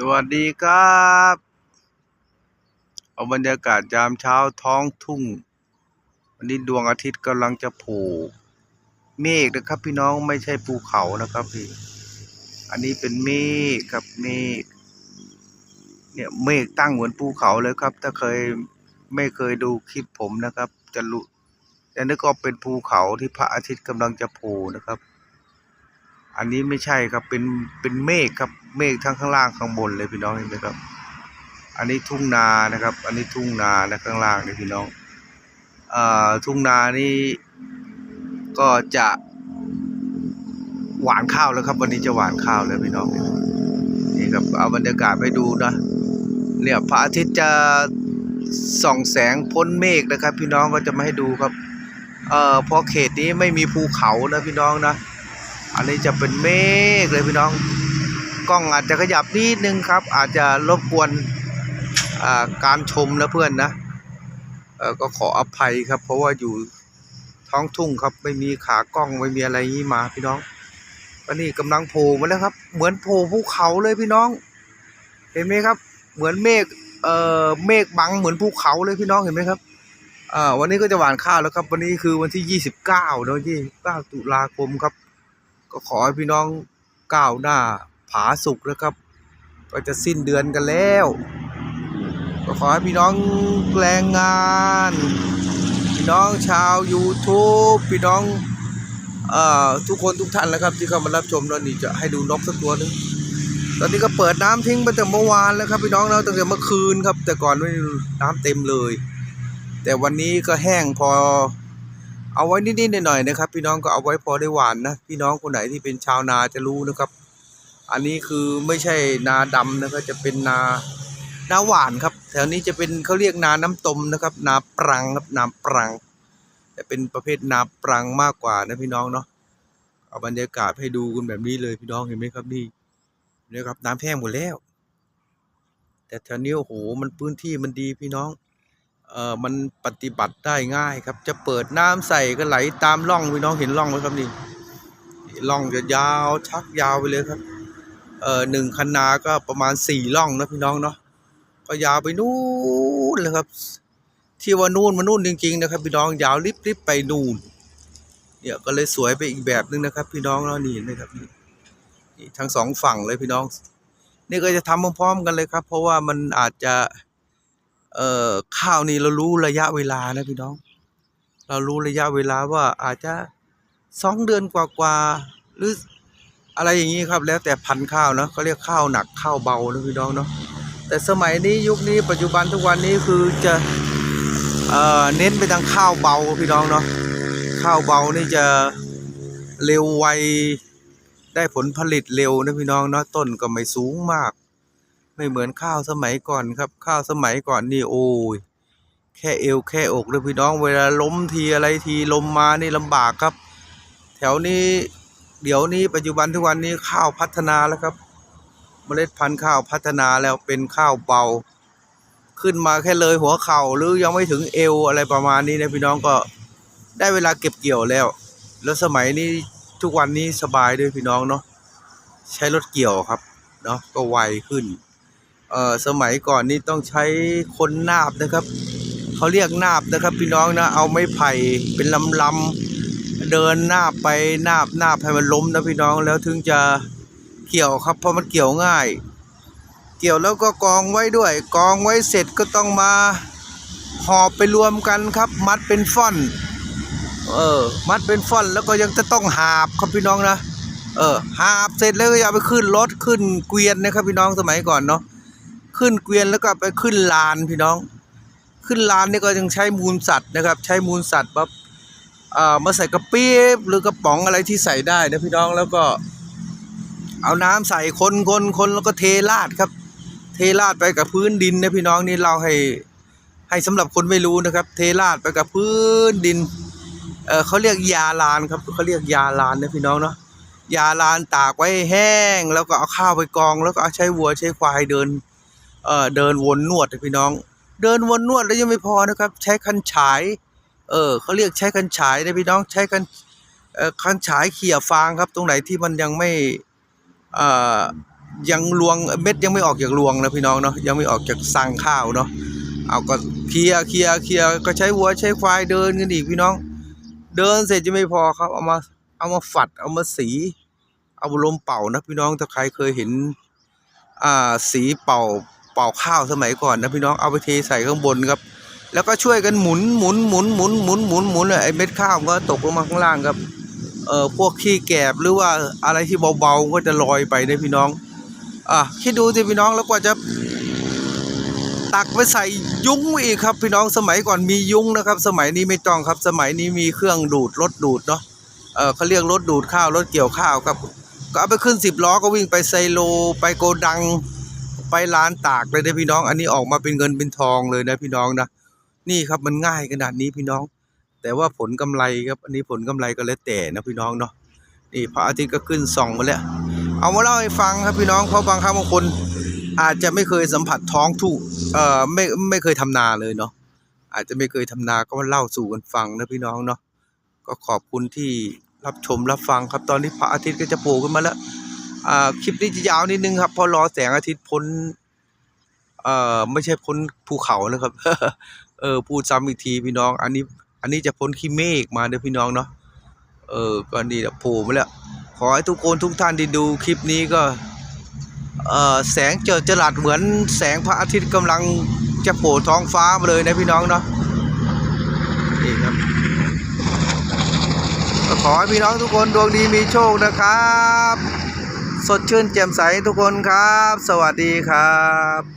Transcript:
สวัสดีครับ เอาบรรยากาศยามเช้าท้องทุ่ง วันนี้ดวงอาทิตย์กำลังจะโผล่เมฆนะครับ พี่น้องไม่ใช่ภูเขานะครับพี่อันนี้เป็นเมฆครับเมฆเนี่ยเมฆตั้งเหมือนภูเขาเลยครับ ถ้าเคยไม่เคยดูคลิปผมนะครับ จะรู้แต่นึกว่าเป็นภูเขาที่พระอาทิตย์กำลังจะโผล่นะครับ อันนี้ไม่ใช่ครับเป็นเป็นเมฆครับเมฆทั้งข้างล่างข้างบนเลยพี่น้องเห็นไหมครับ อันนี้ทุ่งนานะครับ อันนี้ทุ่งนานะข้างล่างนี่พี่น้องเอ่อทุ่งนานี่ก็จะหวานข้าวแล้วครับ วันนี้จะหวานข้าวแล้วพี่น้องนี่ครับเอาบรรยากาศไปดูนะเนี่ยพระอาทิตย์จะส่องแสงพ้นเมฆนะครับ พี่น้องก็จะมาให้ดูครับเอ่อเพอเขตนี้ไม่มีภูเขานะพี่น้องนะ อันนี้จะเป็นเมฆเลยพี่น้อง กล้องอาจจะขยับนิดนึงครับ อาจจะรบกวนการชมนะเพื่อนนะก็ขออภัยครับ เพราะว่าอยู่ท้องทุ่งครับไม่มีขากล้องไม่มีอะไรนี้มาพี่น้องวันนี้กำลังโผล่มาแล้วครับ เหมือนโผล่ภูเขาเลยพี่น้อง เห็นไหมครับ เหมือนเมฆเอ่อเมฆบังเหมือนภูเขาเลยพี่น้องเห็นไหมครับอ่าวันนี้ก็จะหวานข้าวแล้วครับ วันนี้คือวันที่ยี่สิบเก้าเนอะที่เก้าตุลาคมครับ ก็ขอให้พี่น้องก้าวหน้าผาสุกนะครับ ก็จะสิ้นเดือนกันแล้ว ก็ขอให้พี่น้องแรงงาน พี่น้องชาว YouTube พี่น้องเอ่อทุกคนทุกท่านนะครับ ที่เข้ามารับชมแล้วนี่จะให้ดูนกสักตัวหนึงตอนนี้ก็เปิดน้ำทิ้งไปแต่เมื่อวานแล้วครับ พี่น้องเราตั้งแต่เมื่อคืนครับ แต่ก่อนไม่น้ำเต็มเลย แต่วันนี้ก็แห้งพอ เอาไว้นิดๆหน่อยๆนะครับ พี่น้องก็เอาไว้พอได้หวานนะพี่น้องคนไหนที่เป็นชาวนาจะรู้นะครับ อันนี้คือไม่ใช่นาดำนะครับจะเป็นนานาหวานครับ แถวนี้จะเป็นเขาเรียกนาน้ำตมนะครับ นาปรังครับนาปรัง แต่เป็นประเภทนาปรังมากกว่านะพี่น้องเนาะเอาบรรยากาศให้ดูกันแบบนี้เลยพี่น้องเห็นไหมครับนี่นี่ครับน้ำแห้งหมดแล้ว แต่แถวนี้โอ้โหมันพื้นที่มันดีพี่น้อง เอ่อมันปฏิบัติได้ง่ายครับ จะเปิดน้ำใส่ก็ไหลตามร่องพี่น้องเห็นร่องไหมครับนี่ร่องจะยาวชักยาวไปเลยครับเอ่อหนึ่งคันนาก็ประมาณสี่ร่องนะพี่น้องเนาะก็ยาวไปนู่นเลยครับที่ว่านู่นมานู่นจริงๆนะครับ พี่น้องยาวลิบๆไปนู่นเนี่ยก็เลยสวยไปอีกแบบนึงนะครับ พี่น้องเนานี่เห็นไหมครับนี่นี่ทั้งสองฝั่งเลยพี่น้อง นี่ก็จะทำพร้อมๆกันเลยครับ เพราะว่ามันอาจจะ เอ่อข้าวนี่เรารู้ระยะเวลานะพี่น้อง เรารู้ระยะเวลาว่าอาจจะสองเดือนกว่าๆหรืออะไรอย่างนี้ครับ แล้วแต่พันข้าวเนาะเขาเรียกข้าวหนักข้าวเบานะพี่น้องเนาะแต่สมัยนี้ยุคนี้ปัจจุบันทุกวันนี้คือจะเอ่อเน้นไปทางข้าวเบาพี่น้องเนาะข้าวเบานี่จะเร็วไวได้ผลผลิตเร็วนะพี่น้องเนาะต้นก็ไม่สูงมาก ไม่เหมือนข้าวสมัยก่อนครับ ข้าวสมัยก่อนนี่โอ้ยแค่เอวแค่อกเลยพี่น้องเวลาล้มทีอะไรทีลมมานี่ลำบากครับ แถวนี้เดี๋ยวนี้ปัจจุบันทุกวันนี้ข้าวพัฒนาแล้วครับ เมล็ดพันธุ์ข้าวพัฒนาแล้วเป็นข้าวเบา ขึ้นมาแค่เลยหัวเข่าหรือยังไม่ถึงเอวอะไรประมาณนี้นะพี่น้องก็ได้เวลาเก็บเกี่ยวแล้ว แล้วสมัยนี้ทุกวันนี้สบายด้วยพี่น้องเนาะใช้รถเกี่ยวครับเนาะก็ไวขึ้น เอ่อสมัยก่อนนี่ต้องใช้คนนาบนะครับเขาเรียกนาบนะครับ พี่น้องนะเอาไม้ไผ่เป็นลำลำเดินนาบไปนาบนาบให้มันล้มนะพี่น้องแล้วถึงจะเกี่ยวครับเพราะมันเกี่ยวง่าย เกี่ยวแล้วก็กองไว้ด้วย กองไว้เสร็จก็ต้องมาหอบไปรวมกันครับ มัดเป็นฟ่อน เออ มัดเป็นฟ่อนแล้วก็ยังจะต้องหาบครับพี่น้องนะ เออ หาบเสร็จแล้วก็อย่าไปขึ้นรถขึ้นเกวียนนะครับพี่น้องสมัยก่อนเนาะ ขึ้นเกวียนแล้วก็ไปขึ้นลานพี่น้อง ขึ้นลานนี่ก็ยังใช้มูลสัตว์นะครับ ใช้มูลสัตว์ปั๊บอ่ามาใส่กระปี๊บหรือกระป๋องอะไรที่ใส่ได้นะพี่น้องแล้วก็ เอาน้ำใส่คนคนคนแล้วก็เทราดครับ เทราดไปกับพื้นดินนะพี่น้องนี่เราให้ให้สำหรับคนไม่รู้นะครับ เทราดไปกับพื้นดินเออเขาเรียกยาลานครับเขาเรียกยาลานนะพี่น้องเนาะยาลานตากไว้แห้ง แล้วก็เอาข้าวไปกอง แล้วก็เอาใช้วัวใช้ควายเดิน เอ่อเดินวนนวดพี่น้อง เดินวนนวดแล้วยังไม่พอนะครับ ใช้คันฉาย เออเขาเรียกใช้คันฉายนะพี่น้องใช้คันเอ่อคันฉายเขี่ยฟางครับ ตรงไหนที่มันยังไม่เอ่อยังรวงเม็ดยังไม่ออกจากรวงนะพี่น้องเนาะยังไม่ออกจากสังข้าวเนาะเอาก็เคลียร์เคลียร์เคลียร์ก็ใช้วัวใช้ควายเดินกันอีกพี่น้อง เดินเสร็จจะไม่พอครับ เอามาเอามาฝัดเอามาสี เอาลมเป่านะพี่น้องถ้าใครเคยเห็นอ่าสีเป่า เป่าข้าวสมัยก่อนนะพี่น้องเอาไปเทใส่ข้างบนครับ แล้วก็ช่วยกันหมุนหมุนหมุนหมุนหมุนหมุนหมุนไอ้เม็ดข้าวก็ตกลงมาข้างล่างครับเอ่อพวกขี้แกบหรือว่าอะไรที่เบาๆก็จะลอยไปนะพี่น้องอะคิดดูสิพี่น้องแล้วกว่าจะตักไปใส่ยุ้งอีกครับ พี่น้องสมัยก่อนมียุ้งนะครับ สมัยนี้ไม่ต้องครับสมัยนี้มีเครื่องดูดรถดูดเนาะเออเขาเรียกรถดูดข้าวรถเกี่ยวข้าวครับ ก็เอาไปขึ้นสิบล้อก็วิ่งไปไซโล ไปโกดัง ไปร้านตากเลยนะพี่น้อง อันนี้ออกมาเป็นเงินเป็นทองเลยนะพี่น้องนะนี่ครับมันง่ายขนาดนี้พี่น้อง แต่ว่าผลกำไรครับอันนี้ผลกำไรก็แล้วแต่นะพี่น้องเนาะนี่พระอาทิตย์ก็ขึ้นส่องมาแล้วเอามาเล่าให้ฟังครับพี่น้องเพราะบางครั้งบางคนอาจจะไม่เคยสัมผัสท้องทุ่งเอ่อไม่ไม่เคยทำนาเลยเนาะอาจจะไม่เคยทำนาก็มาเล่าสู่กันฟังนะพี่น้องเนาะก็ขอบคุณที่รับชมรับฟังครับตอนนี้พระอาทิตย์ก็จะโผล่ขึ้นมาแล้ว คลิปนี้จะยาวนิดนึงครับเพอรอแสงอาทิตย์พ้น เอ่อ ไม่ใช่พ้นภูเขานะครับ เออ พูดซ้ำอีกทีพี่น้อง อันนี้ อันนี้จะพ้นขี้เมฆมาเด้อพี่น้องเนาะ เออ ก็นี่แหละโผล่มาแล้ว ขอให้ทุกคนทุกท่านที่ดูคลิปนี้ก็ เอ่อ แสงเจิดจรัสเหมือนแสงพระอาทิตย์กำลังจะโผล่ท้องฟ้ามาเลยนะพี่น้องเนาะนี่ครับขอให้พี่น้องทุกคนดวงดีมีโชคนะครับ สดชื่นแจ่มใสทุกคนครับ สวัสดีครับ